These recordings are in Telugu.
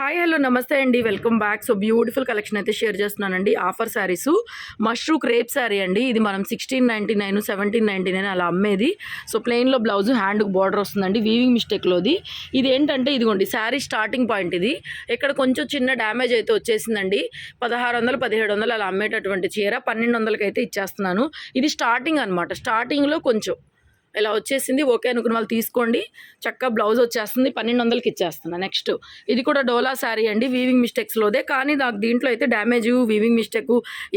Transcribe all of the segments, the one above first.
హాయ్ హలో నమస్తే అండి. Welcome back so beautiful collection అయితే షేర్ చేస్తున్నానండి. ఆఫర్ శారీస్ మష్రూ క్రేప్ శారీ అండి. ఇది మనం sixteen ninety nine seventeen ninety nine అలా అమ్మేది సో ప్లెయిన్లో బ్లౌజ్ హ్యాండ్కి బార్డర్ వస్తుందండి. వీవింగ్ మిస్టేక్లోది ఇది ఏంటంటే ఇదిగోండి శారీ స్టార్టింగ్ పాయింట్ ఇది. ఇక్కడ కొంచెం చిన్న డ్యామేజ్ అయితే వచ్చేసిందండి. పదహారు వందలు పదిహేడు వందలు అలా అమ్మేటటువంటి చీర. పన్నెండు వందలకి అయితే ఇచ్చేస్తున్నాను. ఇది స్టార్టింగ్ అనమాట స్టార్టింగ్లో కొంచెం ఇలా వచ్చేసింది. ఓకే అనుకున్న వాళ్ళు తీసుకోండి. చక్కగా బ్లౌజ్ వచ్చేస్తుంది. పన్నెండు వందలకి ఇచ్చేస్తున్నా నెక్స్ట్. ఇది కూడా డోలా శారీ అండి. వీవింగ్ మిస్టేక్స్లోదే కానీ నాకు దీంట్లో అయితే డ్యామేజ్ వీవింగ్ మిస్టేక్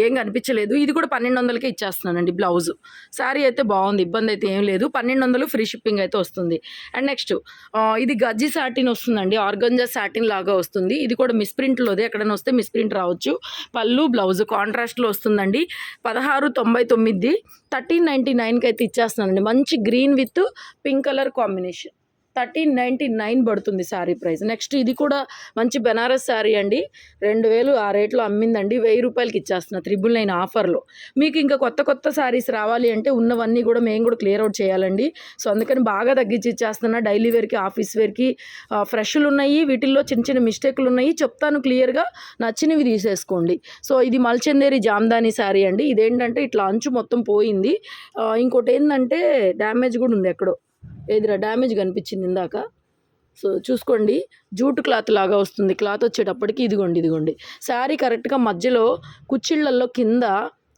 ఏం కనిపించలేదు. ఇది కూడా పన్నెండు వందలకి ఇచ్చేస్తున్నానండి బ్లౌజ్. శారీ అయితే బాగుంది. ఇబ్బంది అయితే ఏం లేదు. పన్నెండు వందలు ఫ్రీ షిప్పింగ్ అయితే వస్తుంది. అండ్ నెక్స్ట్ ఇది గజ్జి సాటిన్ వస్తుందండి. ఆర్గంజా సాటిన్ లాగా వస్తుంది. ఇది కూడా మిస్ప్రింట్లోదే ఎక్కడైనా వస్తే మిస్ప్రింట్ రావచ్చు. పళ్ళు బ్లౌజ్ కాంట్రాస్ట్లో వస్తుందండి. పదహారు తొంభై తొమ్మిది థర్టీన్ నైంటీ నైన్కి అయితే ఇచ్చేస్తున్నానండి. మంచి green with pink colour combination. Thirteen ninety nine పడుతుంది శారీ ప్రైస్. నెక్స్ట్ ఇది కూడా మంచి బెనారస్ శారీ అండి. రెండు వేలు ఆ రేట్లో అమ్మిందండి. వెయ్యి రూపాయలకి ఇచ్చేస్తున్నా త్రిబుల్ నైన్ ఆఫర్లో. మీకు ఇంకా కొత్త కొత్త శారీస్ రావాలి అంటే ఉన్నవన్నీ కూడా మేము కూడా క్లియర్ అవుట్ చేయాలండి. సో అందుకని బాగా తగ్గించి ఇచ్చేస్తున్నా. డైలీ వేర్కి ఆఫీస్ వేర్కి ఫ్రెష్లు ఉన్నాయి. వీటిల్లో చిన్న చిన్న మిస్టేక్లు ఉన్నాయి. చెప్తాను క్లియర్గా. నచ్చినవి తీసేసుకోండి. సో ఇది మల్చందేరి జామ్దాని శారీ అండి. ఇదేంటంటే ఇట్లా అంచు మొత్తం పోయింది. ఇంకోటి ఏంటంటే డ్యామేజ్ కూడా ఉంది ఎక్కడో. ఏదిరా డ్యామేజ్ కనిపించింది ఇందాక? సో చూసుకోండి జూట్ క్లాత్ లాగా వస్తుంది. క్లాత్ వచ్చేటప్పటికి ఇదిగోండి ఇదిగోండి. శారీ కరెక్ట్గా మధ్యలో కుచ్చిళ్ళల్లో కింద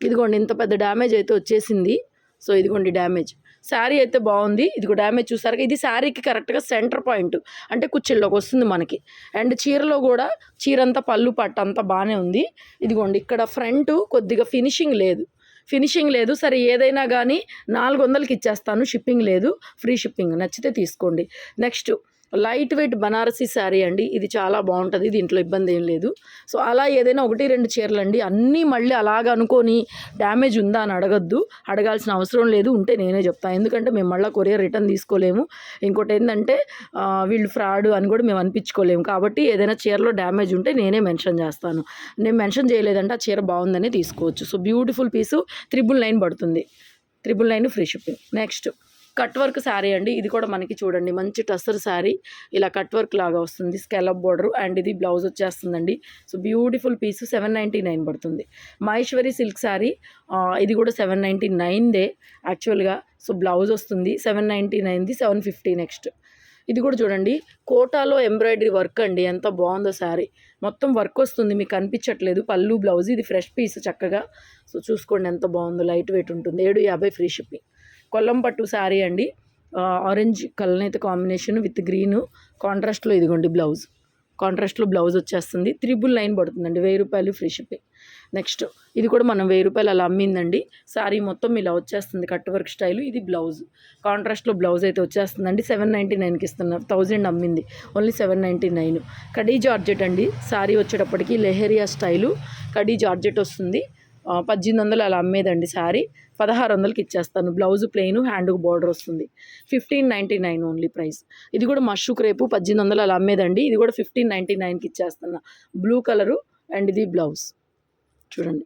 ఇదిగోండి ఇంత పెద్ద డ్యామేజ్ అయితే వచ్చేసింది. సో ఇదిగోండి డ్యామేజ్. శారీ అయితే బాగుంది. ఇదిగో డ్యామేజ్ చూసారు ఇది శారీకి కరెక్ట్గా సెంటర్ పాయింట్ అంటే కుచ్చిళ్ళలోకి వస్తుంది మనకి. అండ్ చీరలో కూడా చీర అంతా పళ్ళు పట్టు అంతా బాగానే ఉంది. ఇదిగోండి ఇక్కడ ఫ్రంట్ కొద్దిగా ఫినిషింగ్ లేదు. ఫినిషింగ్ లేదు. సరే ఏదైనా కానీ నాలుగు వందలకి ఇచ్చేస్తాను. షిప్పింగ్ లేదు. ఫ్రీ షిప్పింగ్ నచ్చితే తీసుకోండి. Next light weight Banarasi sari అండి. ఇది చాలా బాగుంటుంది దీంట్లో ఇబ్బంది ఏం లేదు. సో అలా ఏదైనా ఒకటి రెండు చీరలు అండి. అన్నీ మళ్ళీ అలాగ అనుకొని డ్యామేజ్ ఉందా అని అడగద్దు. అడగాల్సిన అవసరం లేదు ఉంటే నేనే చెప్తాను ఎందుకంటే మేము మళ్ళీ కొరియర్ రిటర్న్ తీసుకోలేము. ఇంకోటి ఏంటంటే వీళ్ళు ఫ్రాడ్ అని కూడా మేము అనిపించుకోలేము. కాబట్టి ఏదైనా చీరలో డ్యామేజ్ ఉంటే నేనే మెన్షన్ చేస్తాను. నేను మెన్షన్ చేయలేదంటే ఆ చీర బాగుందని తీసుకోవచ్చు. So beautiful piece triple nine పడుతుంది. Triple nine free shipping. Next. Cut work sari అండి. ఇది కూడా మనకి చూడండి మంచి టస్సర్ శారీ. ఇలా కట్ వర్క్ లాగా వస్తుంది. స్కెలప్ బోర్డర్ అండ్ ఇది బ్లౌజ్ వచ్చేస్తుందండి. So beautiful piece seven ninety nine పడుతుంది. మహేశ్వరి సిల్క్ శారీ ఇది కూడా సెవెన్ నైంటీ నైన్దే యాక్చువల్గా. సో బ్లౌజ్ వస్తుంది. సెవెన్ నైంటీ నైన్ది సెవెన్ ఫిఫ్టీ నెక్స్ట్. ఇది కూడా చూడండి కోటాలో ఎంబ్రాయిడరీ వర్క్ అండి. ఎంత బాగుందో శారీ. మొత్తం వర్క్ వస్తుంది. మీకు కనిపించట్లేదు పళ్ళు బ్లౌజ్ ఇది ఫ్రెష్ పీస్ చక్కగా. సో చూసుకోండి ఎంత బాగుందో. లైట్ వెయిట్ ఉంటుంది. ఏడు యాభై ఫ్రీ షిప్పింగ్. కొల్లం పట్టు శారీ అండి. ఆరెంజ్ కలనైతే కాంబినేషన్ విత్ గ్రీను. కాంట్రాస్ట్లో ఇదిగోండి బ్లౌజ్. కాంట్రాస్ట్లో బ్లౌజ్ వచ్చేస్తుంది. త్రిబుల్ నైన్ పడుతుందండి. వెయ్యి రూపాయలు ఫ్రీ షిప్పింగ్. నెక్స్ట్ ఇది కూడా మనం వెయ్యి రూపాయలు అలా అమ్మిందండి. శారీ మొత్తం ఇలా వచ్చేస్తుంది కట్ వర్క్ స్టైల్. ఇది బ్లౌజ్. కాంట్రాస్ట్లో బ్లౌజ్ అయితే వచ్చేస్తుందండి. సెవెన్ నైంటీ నైన్కి ఇస్తున్నారు థౌజండ్ అమ్మింది. Only seven ninety nine. Khadi georgette అండి. శారీ వచ్చేటప్పటికి లెహెరియా స్టైలు. కడీ జార్జెట్ వస్తుంది. పద్దెనిమిది వందలు అలా అమ్మేదండి శారీ. పదహారు వందలకి ఇచ్చేస్తాను. బ్లౌజ్ ప్లెయిన్ హ్యాండ్కి బార్డర్ వస్తుంది. Fifteen ninety nine only price. ఇది కూడా మష్రూక్ రేపు పద్దెనిమిది వందలు అలా అమ్మేదండి. ఇది కూడా ఫిఫ్టీన్ నైంటీ నైన్కి ఇచ్చేస్తున్నా. బ్లూ కలరు అండ్ ఇది బ్లౌజ్. చూడండి.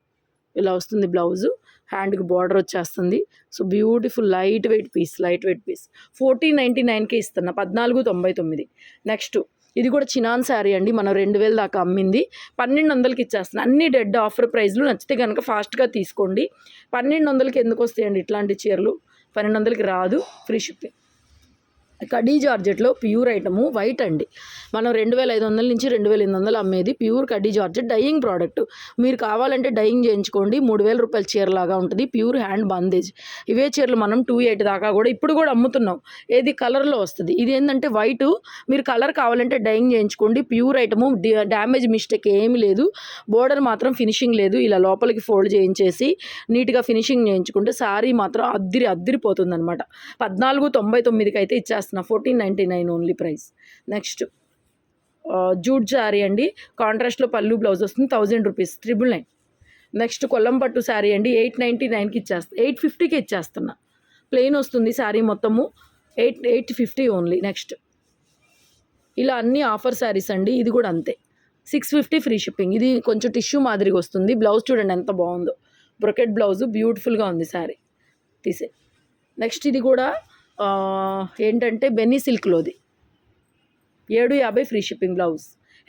ఇలా వస్తుంది బ్లౌజు. హ్యాండ్కి బార్డర్ వచ్చేస్తుంది. So beautiful light weight piece light weight piece. Fourteen ninety నైన్కే ఇస్తున్నా. పద్నాలుగు తొంభై తొమ్మిది. నెక్స్ట్ ఇది కూడా చినాన్ శారీ అండి. మనం రెండు వేల దాకా అమ్మింది. పన్నెండు వందలకి ఇచ్చేస్తున్నాను అన్ని డెడ్ ఆఫర్ ప్రైస్లు నచ్చితే కనుక ఫాస్ట్గా తీసుకోండి. పన్నెండు వందలకి ఎందుకు వస్తాయండి ఇట్లాంటి చీరలు? పన్నెండు వందలకి రాదు. ఫ్రీ షిప్పింగ్ కడీ జార్జెట్లో ప్యూర్ ఐటము వైట్ అండి. మనం రెండు వేల ఐదు వందల నుంచి రెండు వేల ఎనిమిది వందలు అమ్మేది pure khadi georgette dyeing product. మీరు కావాలంటే డయింగ్ చేయించుకోండి. మూడు వేల రూపాయల చీరలాగా ఉంటుంది. Pure hand bandhej. ఇవే చీరలు మనం టూ ఎయిట్ దాకా కూడా ఇప్పుడు కూడా అమ్ముతున్నాం. ఏది కలర్లో వస్తుంది. ఇది ఏంటంటే వైట్. మీరు కలర్ కావాలంటే డయింగ్ చేయించుకోండి. ప్యూర్ ఐటము డ్యామేజ్ మిస్టేక్ ఏమీ లేదు. బోర్డర్ మాత్రం ఫినిషింగ్ లేదు. ఇలా లోపలికి ఫోల్డ్ చేయించేసి నీట్గా ఫినిషింగ్ చేయించుకుంటే శారీ మాత్రం అద్దిరి అద్దిరిపోతుంది అనమాట పద్నాలుగు తొంభై తొమ్మిదికి అయితే చేస్తున్నా. Fourteen ninety nine only price next jute sari అండి. కాంట్రాస్ట్లో పళ్ళు బ్లౌజ్ వస్తుంది thousand rupees triple nine next Kollam పట్టు శారీ అండి ఎయిట్ నైంటీ నైన్కి ఇచ్చేస్తా. ఎయిట్ ఫిఫ్టీకి ఇచ్చేస్తున్నా. ప్లెయిన్ వస్తుంది శారీ మొత్తము eight eight fifty only next ఇలా అన్ని ఆఫర్ శారీస్ అండి. ఇది కూడా అంతే. సిక్స్ ఫిఫ్టీ ఫ్రీ షిప్పింగ్ ఇది కొంచెం టిష్యూ మాదిరిగా వస్తుంది. బ్లౌజ్ చూడండి ఎంత బాగుందో. బ్రొకెట్ బ్లౌజ్ బ్యూటిఫుల్గా ఉంది శారీ. తీసే నెక్స్ట్ ఇది కూడా ఏంటంటే బెన్నీ సిల్క్లోది. ఏడు యాభై free shipping blouse.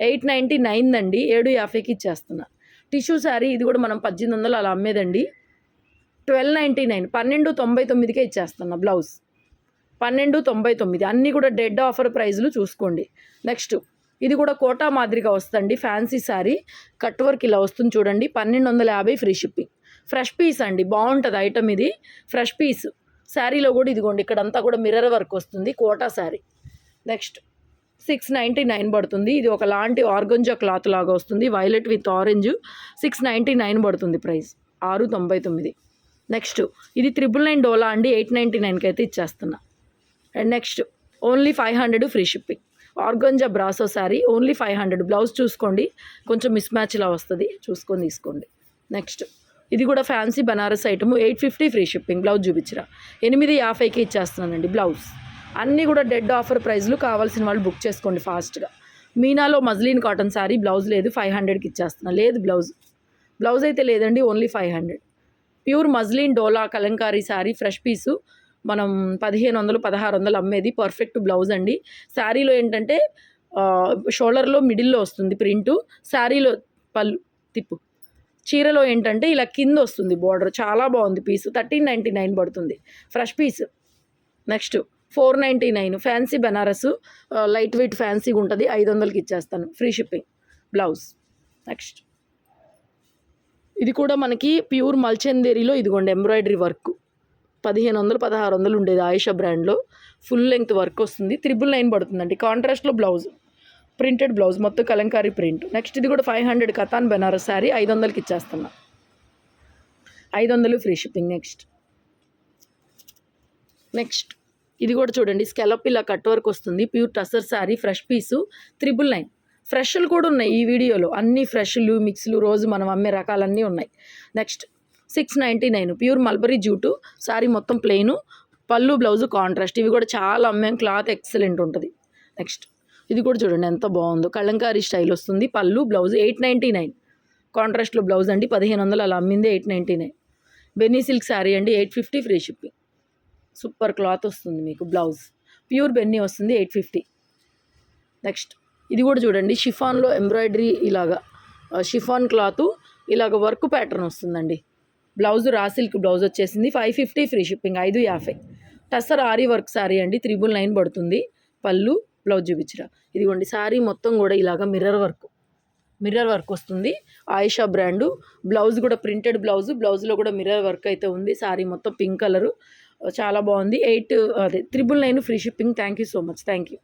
Eight ninety nine అండి ఏడు యాభైకి ఇచ్చేస్తున్నా. టిష్యూ శారీ ఇది కూడా మనం పద్దెనిమిది వందలు అలా అమ్మేదండి. ట్వెల్వ్ నైంటీ నైన్ పన్నెండు తొంభై తొమ్మిదికే ఇచ్చేస్తున్నా బ్లౌజ్. పన్నెండు తొంభై తొమ్మిది అన్నీ కూడా డెడ్ ఆఫర్ ప్రైజ్లు చూసుకోండి. నెక్స్ట్ ఇది కూడా కోటా మాదిరిగా వస్తుంది ఫ్యాన్సీ శారీ. కట్ వర్క్ ఇలా వస్తుంది చూడండి పన్నెండు వందల యాభై ఫ్రీ షిప్పింగ్. ఫ్రెష్ పీస్ అండి బాగుంటుంది ఐటమ్ ఇది. Fresh piece. శారీలో కూడా ఇదిగోండి ఇక్కడంతా కూడా మిర్రర్ వర్క్ వస్తుంది Kota sari. Next six ninety nine పడుతుంది. ఇది ఒకలాంటి ఆర్గంజా క్లాత్ లాగా వస్తుంది violet with orange six ninety nine పడుతుంది ప్రైస్ ఆరు తొంభై తొమ్మిది. నెక్స్ట్ ఇది త్రిబుల్ నైన్ డోలా అండి ఎయిట్ నైంటీ నైన్కి అయితే ఇచ్చేస్తున్నా. And next only five hundred free shipping organza brasso sari only five hundred blouse చూసుకోండి కొంచెం మిస్ మ్యాచ్లా వస్తుంది చూసుకొని తీసుకోండి. నెక్స్ట్ ఇది కూడా fancy Banaras item. Eight fifty free shipping. Blouse చూపించరా. ఎనిమిది యాభైకి ఇచ్చేస్తున్నానండి బ్లౌజ్. అన్నీ కూడా డెడ్ ఆఫర్ ప్రైస్లు కావాల్సిన వాళ్ళు బుక్ చేసుకోండి ఫాస్ట్గా మీనాలో మజ్లీన్ కాటన్ శారీ బ్లౌజ్ లేదు ఫైవ్ హండ్రెడ్కి ఇచ్చేస్తున్నా. లేదు బ్లౌజ్. బ్లౌజ్ అయితే లేదండి only five hundred pure muslin డోలా కలంకారీ శారీ ఫ్రెష్ పీసు మనం పదిహేను వందలు పదహారు వందలు అమ్మేది పర్ఫెక్ట్ బ్లౌజ్ అండి. శారీలో ఏంటంటే షోల్డర్లో మిడిల్లో వస్తుంది ప్రింటు. శారీలో పళ్ళు తిప్పు. చీరలో ఏంటంటే ఇలా కింద వస్తుంది బార్డర్ చాలా బాగుంది పీస్ థర్టీన్ నైంటీ నైన్ పడుతుంది. Fresh piece next four ninety nine. Fancy Benaras light weight ఫ్యాన్సీగా ఉంటుంది. ఐదు వందలకి ఇచ్చేస్తాను. ఫ్రీ షిప్పింగ్ బ్లౌజ్ నెక్స్ట్ ఇది కూడా మనకి ప్యూర్ మల్చందేరిలో ఇదిగోండి ఎంబ్రాయిడరీ వర్క్ పదిహేను వందలు పదహారు వందలు ఉండేది ఆయుష బ్రాండ్లో ఫుల్ లెంగ్త్ వర్క్ వస్తుంది. త్రిబుల్ నైన్ పడుతుందండి. కాంట్రాస్ట్లో బ్లౌజ్ ప్రింటెడ్ బ్లౌజ్ మొత్తం కలంకారీ ప్రింట్. నెక్స్ట్ ఇది కూడా ఫైవ్ హండ్రెడ్ కథాన్ బెనారస్ శారీ ఐదు వందలకి ఇచ్చేస్తున్నా. ఐదు వందలు ఫ్రీ షిప్పింగ్ నెక్స్ట్ నెక్స్ట్ ఇది కూడా చూడండి స్కెలప్ ఇలా కట్ వర్క్ వస్తుంది pure tussar sari fresh piece triple nine ఫ్రెష్లు కూడా ఉన్నాయి ఈ వీడియోలో అన్ని ఫ్రెష్లు మిక్స్లు రోజు మనం అమ్మే రకాలన్నీ ఉన్నాయి. Next six ninety nine pure mulberry jute sari మొత్తం ప్లెయిన్ పళ్ళు బ్లౌజు కాంట్రాస్ట్ ఇవి కూడా చాలా అమ్మాం క్లాత్ ఎక్సలెంట్ ఉంటుంది. నెక్స్ట్ ఇది కూడా చూడండి ఎంత బాగుందో. కలంకారీ స్టైల్ వస్తుంది. పళ్ళు బ్లౌజ్ ఎయిట్ నైంటీ నైన్. కాంట్రాస్ట్లో బ్లౌజ్ అండి పదిహేను వందలు. అలా అమ్మింది ఎయిట్ నైంటీ నైన్. బెన్నీ సిల్క్ శారీ అండి eight fifty free shipping. Super cloth వస్తుంది మీకు బ్లౌజ్. ప్యూర్ బెన్నీ వస్తుంది ఎయిట్ ఫిఫ్టీ. నెక్స్ట్ ఇది కూడా చూడండి షిఫాన్లో ఎంబ్రాయిడరీ ఇలాగా షిఫాన్ క్లాత్ ఇలాగ వర్క్ ప్యాటర్న్ వస్తుందండి. బ్లౌజ్ రా సిల్క్ బ్లౌజ్ వచ్చేసింది ఫైవ్ ఫిఫ్టీ ఫ్రీ షిప్పింగ్ ఐదు యాభై. టస్సర్ ఆరీ వర్క్ శారీ అండి త్రిబుల్ నైన్ పడుతుంది. పళ్ళు బ్లౌజ్ చూపించరా ఇదిగోండి శారీ మొత్తం కూడా ఇలాగ మిర్రర్ వర్క్ మిర్రర్ వర్క్ వస్తుంది. ఆయిషా బ్రాండు బ్లౌజ్ కూడా ప్రింటెడ్ బ్లౌజ్ బ్లౌజ్లో కూడా మిర్రర్ వర్క్ అయితే ఉంది. శారీ మొత్తం పింక్ కలరు చాలా బాగుంది. ఎయిట్ అదే triple nine free shipping thank you so much thank you